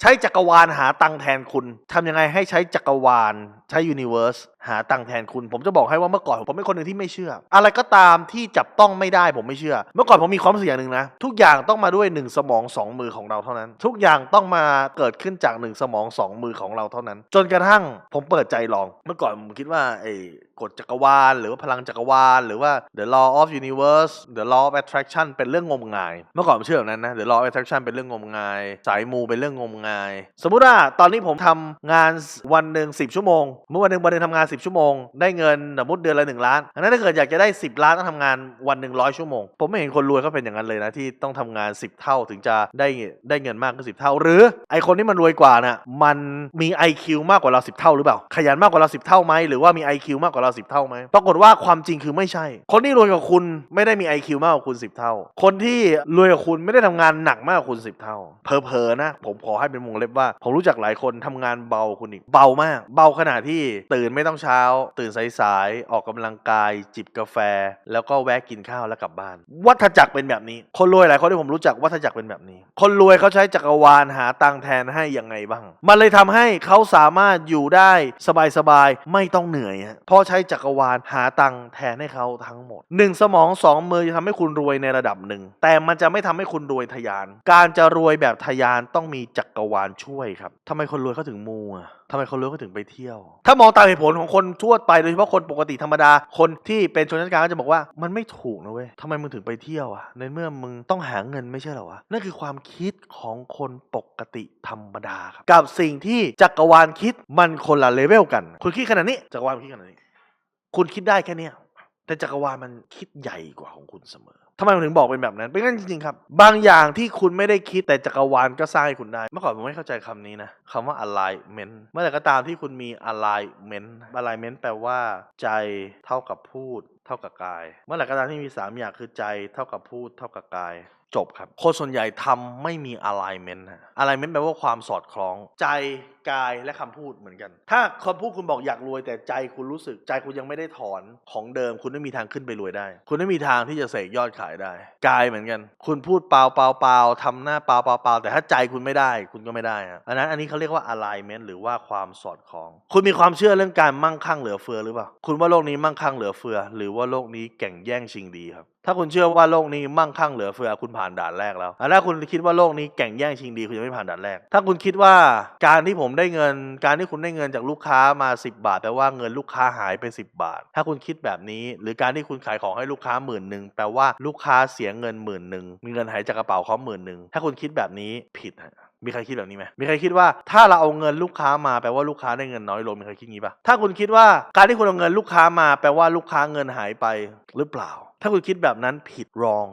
ใช้จักรวาลหาตังแทนคุณทำยังไงให้ใช้จักรวาลใช้ยูนิเวอร์สหาตังค์แทนคุณ ผมจะบอกให้ว่าเมื่อก่อนผมเป็นคนหนึ่งที่ไม่เชื่อ อะไรก็ตามที่จับต้องไม่ได้ผมไม่เชื่อ เมื่อก่อนผมมีความรู้สึกอย่างหนึ่งนะ ทุกอย่างต้องมาด้วยหนึ่งสมองสองมือของเราเท่านั้น ทุกอย่างต้องมาเกิดขึ้นจากหนึ่งสมองสองมือของเราเท่านั้น จนกระทั่งผมเปิดใจลอง เมื่อก่อนผมคิดว่าไอ้กฎจักรวาลหรือว่าพลังจักรวาลหรือว่า the law of universe the law of attraction เป็นเรื่องงมงาย เมื่อก่อนผมเชื่อแบบนั้นนะ the law of attraction เป็นเรื่องงมงาย สายมูเป็นเรื่องงมงาย สมมุติว่าตอนนี้ผมทำงานวันหนึ่ง10 ชั่วโมง เมื่อวันหนึ่งวันหนึ่งทำงาน10 ชั่วโมง ได้เงินสมมติเดือนละ 1 ล้านอันนั้นถ้าเกิดอยากจะได้ 10 ล้านต้องทำงานวันหนึ่งร้อยชั่วโมง ผมไม่เห็นคนรวยเขาเป็นอย่างนั้นเลยนะที่ต้องทำงาน 10 เท่าถึงจะได้ได้เงินมากขึ้น10เท่า หรือไอคนที่มันรวยกว่าน่ะมันมี IQ มากกว่าเรา 10 เท่าหรือเปล่า ขยันมากกว่าเรา 10 เท่าไหมหรือว่ามี IQ มากกว่าเรา 10 เท่าไหมปรากฏว่าความจริงคือไม่ใช่ คนที่รวยกว่าคุณไม่ได้มี IQ มากกว่าคุณ 10 เท่า คนที่รวยกว่าคุณไม่ได้ทำงานหนักมากกว่าคุณ 10 เท่าเพอๆนะ ผมขอให้เป็นวงเล็บว่า ผมรู้จักหลายคนทำงานเบาคุณอีกเบามาก เบาขนาดที่ตื่นไม่ต้องเช้าตื่นสายๆออกกำลังกาย จิบกาแฟ แล้วก็แวะกินข้าวแล้วกลับบ้าน วัฏจักรเป็นแบบนี้ คนรวยหลายคนที่ผมรู้จักวัฏจักรเป็นแบบนี้ คนรวยเขาใช้จักรวาลหาตังแทนให้ยังไงบ้าง มันเลยทำให้เขาสามารถอยู่ได้สบายๆไม่ต้องเหนื่อยเพราะใช้จักรวาลหาตังแทนให้เขาทั้งหมดหนึ่งสมองสองมือจะทำให้คุณรวยในระดับหนึ่ง แต่มันจะไม่ทำให้คุณรวยทะยาน การจะรวยแบบทะยานต้องมีจักรวาลช่วยครับทำไมคนรวยเขาถึงมูอะ ทำไมเขารวยเขาถึงไปเที่ยว ถ้ามองตามเหตุผลของคนทั่วไปโดยเฉพาะคนปกติธรรมดา คนที่เป็นชนชั้นกลางก็จะบอกว่ามันไม่ถูกนะเว้ยทำไมมึงถึงไปเที่ยวอะในเมื่อมึงต้องหาเงินไม่ใช่เหรอวะ นั่นคือความคิดของคนปกติธรรมดาครับ กับสิ่งที่จักรวาลคิดมันคนละเลเวลกัน คุณคิดขนาดนี้จักรวาลคิดขนาดนี้ คุณคิดได้แค่เนี้ย แต่จักรวาลมันคิดใหญ่กว่าของคุณเสมอทำไมผมถึงบอกเป็นแบบนั้นเป็นงั้นจริงๆครับ บางอย่างที่คุณไม่ได้คิดแต่จักรวาลก็สร้างให้คุณได้ เมื่อก่อนผมไม่เข้าใจคำนี้นะคำว่า alignment เมื่อไหร่ก็ตามที่คุณมี alignment alignment แปลว่า ใจเท่ากับพูด ท่ากับกาย เมื่อไหร่ก็ตามที่มี 3 อย่างคือใจเท่ากับพูดเท่ากับกาย จบครับ คนส่วนใหญ่ทำไม่มี alignment ฮะ alignment แปลว่าความสอดคล้อง ใจกายและคำพูดเหมือนกัน ถ้าคำพูดคุณบอกอยากรวยแต่ใจคุณรู้สึกใจคุณยังไม่ได้ถอนของเดิม คุณไม่มีทางขึ้นไปรวยได้ คุณไม่มีทางที่จะเสกยอดขายได้ กายเหมือนกัน คุณพูดเปล่าเปล่าเปล่าทำหน้าเปล่าเปล่าเปล่าแต่ถ้าใจคุณไม่ได้คุณก็ไม่ได้ฮะอันนั้นอันนี้เขาเรียกว่า alignment หรือว่าความสอดคล้อง คุณมีความเชื่อเรื่องการมั่งคั่งเหลือเฟือหรือเปล่าคุณว่าโลกนี้มั่งคั่งเหลือเฟือหรือว่าว่าโลกนี้แข่งแย่งชิงดีครับ ถ้าคุณเชื่อว่าโลกนี้มั่งคั่งเหลือเฟือคุณผ่านด่านแรกแล้วถ้าคุณคิดว่าโลกนี้แข่งแย่งชิงดีคุณยังไม่ผ่านด่านแรก ถ้าคุณคิดว่าการที่ผมได้เงิน การที่คุณได้เงินจากลูกค้ามา 10 บาทแปลว่าเงินลูกค้าหายไป 10 บาท ถ้าคุณคิดแบบนี้ หรือการที่คุณขายของให้ลูกค้าหมื่นหนึ่งแปลว่าลูกค้าเสียเงินหมื่นหนึ่งมีเงินหายจากกระเป๋าเขาหมื่นหนึ่งถ้าคุณคิดแบบนี้ผิดะ มีใครคิดแบบนี้ไหมมีใครคิดว่าถ้าเราเอาเงินลูกค้ามาแปลว่าลูกค้าได้เงินน้อยลงมีใครคิดงี้ปะถ้าคุณคิดว่าการที่คุณเอาเงินลูกค้ามาแปลว่าลูกค้าเงินหายไปหรือเปล่า ถ้าคุณคิดแบบนั้นผิดรอง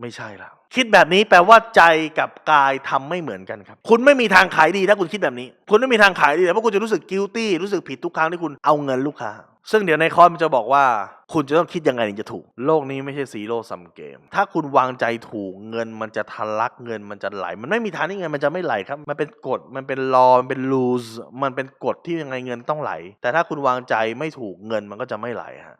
ไม่ใช่แล้วคิดแบบนี้แปลว่าใจกับกายทำไม่เหมือนกันครับ คุณไม่มีทางขายดีถ้าคุณคิดแบบนี้ คุณไม่มีทางขายดีเพราะคุณจะรู้สึก guilty รู้สึกผิดทุกครั้งที่คุณเอาเงินลูกค้า ซึ่งเดี๋ยวในคอร์สมันจะบอกว่า คุณจะต้องคิดยังไงถึงจะถูก โลกนี้ไม่ใช่ซีโร่ซัมเกม ถ้าคุณวางใจถูกเงินมันจะทะลักเงินมันจะไหล มันไม่มีทางที่เงินมันจะไม่ไหลครับ มันเป็นกฎมันเป็นลอมันเป็นรูสมันเป็นกฎที่ยังไงเงินต้องไหล แต่ถ้าคุณวางใจไม่ถูกเงินมันก็จะไม่ไหลฮะ